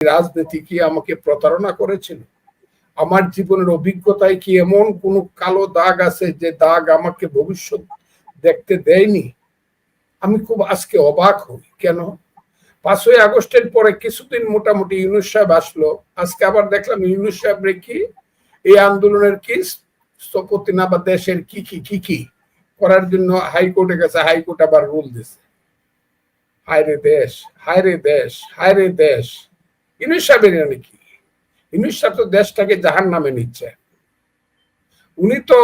রাজনীতি কি আমাকে প্রতারণা করেছিল? আমার জীবনের অভিজ্ঞতায় কি এমন কোন কালো দাগ আছে যে দাগ আমাকে ভবিষ্যৎ দেখতে দেয়নি? আমি খুব আজকে অবাক হই। কেন? পাঁচই আগস্টের পরে কিছুদিন মোটামুটি ইউনুস সাহেব আসলো। আজকে আবার দেখলাম ইউনুস সাহেব কি? এই আন্দোলনের কি স্থপতি না বা দেশের কি কি কি কি করার জন্য হাইকোর্টে গেছে। হাইকোর্ট আবার রুল দিছে। হায় রে দেশ হায় রে দেশ হায় রে দেশ। ইউনুস সাহেবের নাকি ইউনুস তো দেশটাকে জাহান নামে নিচ্ছে। উনি তো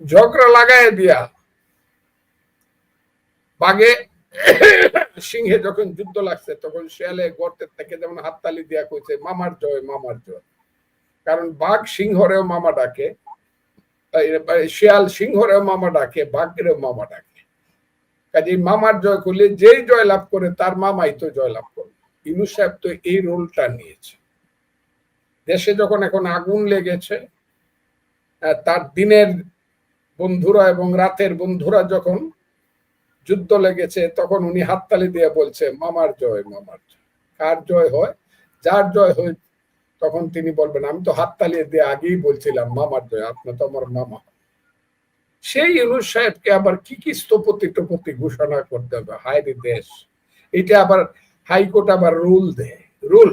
ঝগড়া লাগায় দিয়া বাগে সিংহে যখন যুদ্ধ লাগছে, তখন শিয়ালে গর্তের থেকে যেমন হাততালি দিয়া কইছে, মামার জয় মামার জয়। কারণ বাঘ সিংহরেও মামা ডাকে শিয়াল সিংহরেও মামা ডাকে, বাঘেরও মামা ডাকে। কাজে মামার জয় করলে যেই জয় লাভ করে, তার মামাই তো জয় লাভ করবে। ইনু সাহেব তো এই রোলটা নিয়েছে। দেশে যখন এখন আগুন লেগেছে তার দিনের বন্ধুরা এবং রাতের বন্ধুরা যখন যুদ্ধ লেগেছে, তখন উনি হাততালি দিয়ে বলছে, মামার জয় মামার জয়। কার জয় হয়? যার জয় হয়, তখন তিনি বলবেন, আমি তো হাততালি দিয়ে আগেই বলছিলাম, মামার জয় আপনার তো আমার মামা। সেই ইউনুস সাহেবকে আবার কি কি স্থপতি টপতি ঘোষণা করতে হবে? হায় দেশ! এটা আবার হাইকোর্ট আবার রুল দেয় রুল।